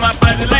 my body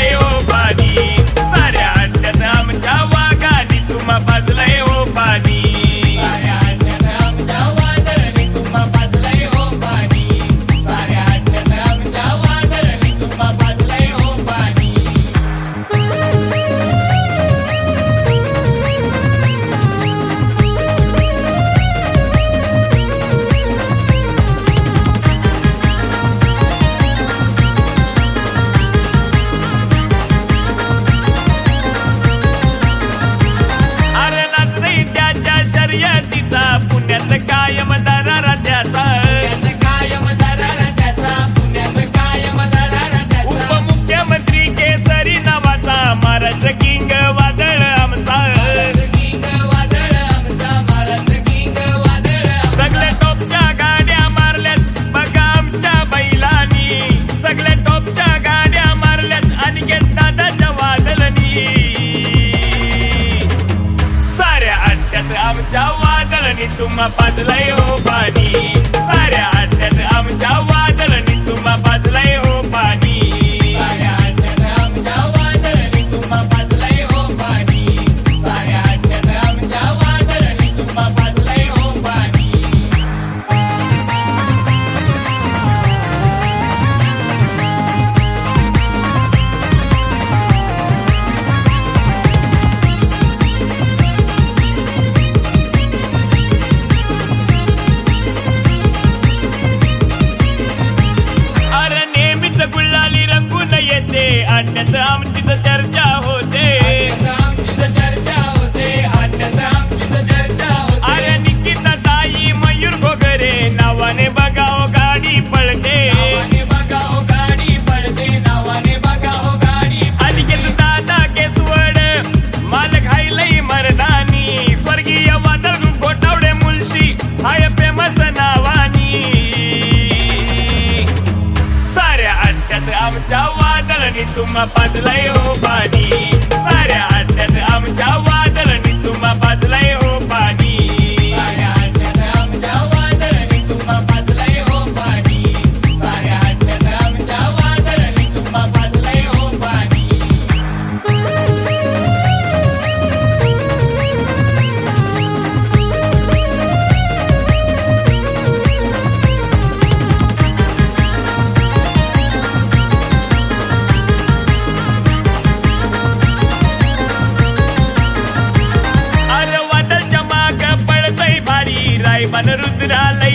तुम्हा पाजलाय हो पाणी. साऱ्या आठ्यात आमच्या वा रंगून येते अन्यथा चर्चा होते. तुम पाजलयो पाणी साऱ्या आमच्या மனருத்ரால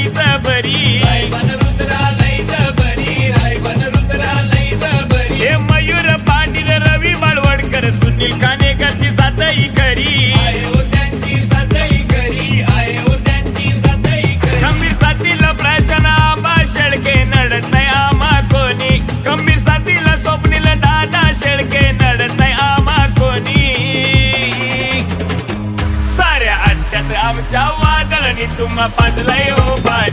તું માં પાંચ લયો ભાઈ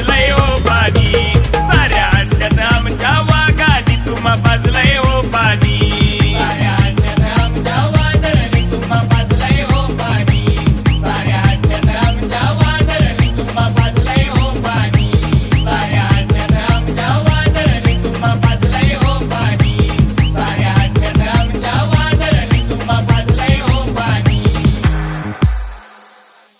lay over.